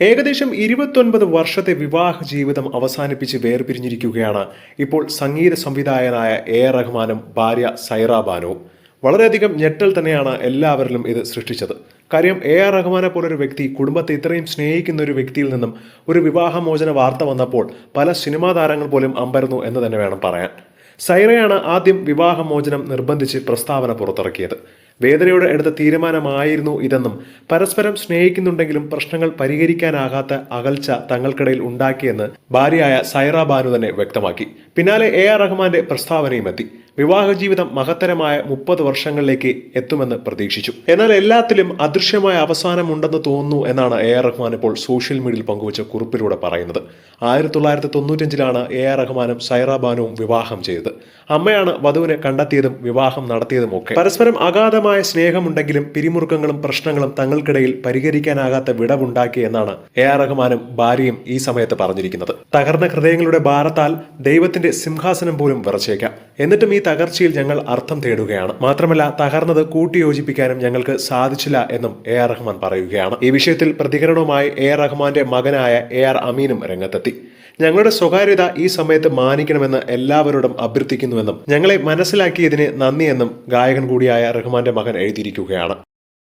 ഏകദേശം ഇരുപത്തൊൻപത് വർഷത്തെ വിവാഹ ജീവിതം അവസാനിപ്പിച്ച് വേർപിരിഞ്ഞിരിക്കുകയാണ്. ഇപ്പോൾ സംഗീത സംവിധായകനായ എ. റഹ്മാനും ഭാര്യ സൈറ ബാനുവും വളരെയധികം ഞെട്ടൽ തന്നെയാണ് എല്ലാവരിലും ഇത് സൃഷ്ടിച്ചത്. കാര്യം എ. ആർ. റഹ്മാനെ പോലൊരു വ്യക്തി കുടുംബത്തെ ഇത്രയും സ്നേഹിക്കുന്ന ഒരു വ്യക്തിയിൽ നിന്നും ഒരു വിവാഹമോചന വാർത്ത വന്നപ്പോൾ പല സിനിമാ താരങ്ങൾ പോലും അമ്പരന്നു എന്ന് തന്നെ വേണം പറയാൻ. സൈറയാണ് ആദ്യം വിവാഹമോചനം നിർബന്ധിച്ച് പ്രസ്താവന പുറത്തിറക്കിയത്. വേദനയോടെ എടുത്ത തീരുമാനമായിരുന്നു ഇതെന്നും പരസ്പരം സ്നേഹിക്കുന്നുണ്ടെങ്കിലും പ്രശ്നങ്ങൾ പരിഹരിക്കാനാകാത്ത അകൽച്ച തങ്ങൾക്കിടയിൽ ഉണ്ടാക്കിയെന്ന് ഭാര്യയായ സൈറ ബാനു തന്നെ വ്യക്തമാക്കി. പിന്നാലെ എ ആർ റഹ്മാന്റെ പ്രസ്താവനയും എത്തി. വിവാഹ ജീവിതം മഹത്തരമായ മുപ്പത് വർഷങ്ങളിലേക്ക് എത്തുമെന്ന് പ്രതീക്ഷിച്ചു. എന്നാൽ എല്ലാത്തിലും അദൃശ്യമായ അവസാനമുണ്ടെന്ന് തോന്നുന്നു എന്നാണ് എ ആർ റഹ്മാൻ ഇപ്പോൾ സോഷ്യൽ മീഡിയയിൽ പങ്കുവച്ച കുറിപ്പിലൂടെ പറയുന്നത്. ആയിരത്തി തൊള്ളായിരത്തി തൊണ്ണൂറ്റഞ്ചിലാണ് എ ആർ റഹ്മാനും സൈറ ബാനുവും വിവാഹം ചെയ്തത്. അമ്മയാണ് വധുവിനെ കണ്ടെത്തിയതും വിവാഹം നടത്തിയതും ഒക്കെ പരസ്പരം അഗാധമായ സ്നേഹമുണ്ടെങ്കിലും പിരിമുറുക്കങ്ങളും പ്രശ്നങ്ങളും തങ്ങൾക്കിടയിൽ പരിഹരിക്കാനാകാത്ത വിടവുണ്ടാക്കി എന്നാണ് എ ആർ റഹ്മാനും ഭാര്യയും ഈ സമയത്ത് പറഞ്ഞിരിക്കുന്നത്. തകർന്ന ഹൃദയങ്ങളുടെ ഭാരത്താൽ ദൈവത്തിന്റെ സിംഹാസനം പോലും വിറച്ചേക്കാം. എന്നിട്ടും ഈ തകർച്ചയിൽ ഞങ്ങൾ അർത്ഥം തേടുകയാണ്. മാത്രമല്ല തകർന്നത് കൂട്ടിയോജിപ്പിക്കാനും ഞങ്ങൾക്ക് സാധിച്ചില്ല എന്നും എ ആർ റഹ്മാൻ പറയുകയാണ്. ഈ വിഷയത്തിൽ പ്രതികരണവുമായി എ ആർ റഹ്മാന്റെ മകനായ എ ആർ അമീനും രംഗത്തെത്തി. ഞങ്ങളുടെ സ്വകാര്യത ഈ സമയത്ത് മാനിക്കണമെന്ന് എല്ലാവരോടും അഭ്യർത്ഥിക്കുന്നുവെന്നും ഞങ്ങളെ മനസ്സിലാക്കിയതിന് നന്ദിയെന്നും ഗായകൻ കൂടിയായ റഹ്മാന്റെ മകൻ എഴുതിയിരിക്കുകയാണ്.